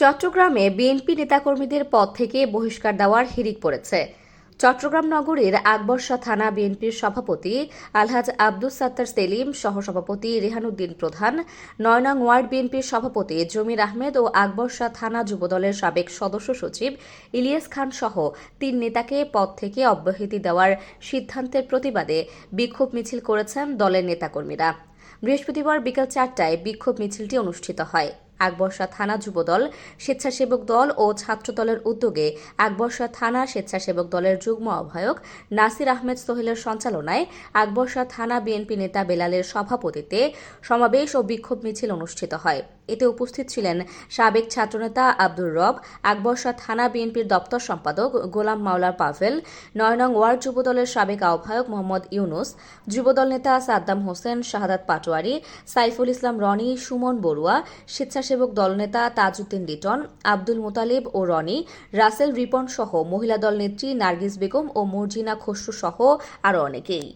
চট্টগ্রামে বিএনপি নেতাকর্মীদের পদ থেকে বহিষ্কার দেওয়ার হিড়িক পড়েছে। চট্টগ্রাম নগরীর আকবর্ষা থানা বিএনপির সভাপতি আলহাজ আব্দুস সাত্তার সেলিম, সহসভাপতি রেহানুদ্দিন প্রধান, নয় নং ওয়ার্ড বিএনপির সভাপতি জমির আহমেদ ও আকবর্ষা থানা যুবদলের সাবেক সদস্য সচিব ইলিয়াস খান সহ তিন নেতাকে পদ থেকে অব্যাহতি দেওয়ার সিদ্ধান্তের প্রতিবাদে বিক্ষোভ মিছিল করেছেন দলের নেতাকর্মীরা। বৃহস্পতিবার বিকেল চারটায় বিক্ষোভ মিছিলটি অনুষ্ঠিত হয়। আকবর্ষা থানা যুবদল, স্বেচ্ছাসেবক দল ও ছাত্রদলের উদ্যোগে আকবর্ষা থানা স্বেচ্ছাসেবক দলের যুগ্ম আহ্বায়ক নাসির আহমেদ সোহেলের সঞ্চালনায় আকবর্ষা থানা বিএনপি নেতা বেলালের সভাপতিতে সমাবেশ ও বিক্ষোভ মিছিল অনুষ্ঠিত হয়। এতে উপস্থিত ছিলেন সাবেক ছাত্রনেতা আব্দুর রব আকবর্ষা থানা বিএনপির দপ্তর সম্পাদক গোলাম মাওলার পাভেল নয়নং ওয়ার্ড যুবদলের সাবেক আহ্বায়ক মোহাম্মদ ইউনুস, যুবদল নেতা সাদ্দাম হোসেন, শাহাদাত পাটোয়ারি, সাইফুল ইসলাম রনি, সুমন বড়ুয়া, স্বেচ্ছাসেবক দলনেতা তাজউদ্দিন লিটন, আব্দুল মোতালেব ও রনি, রাসেল রিপন সহ মহিলা দল নেত্রী নার্গিস বেগম ও মর্জিনা খসরু সহ আরও অনেকেই।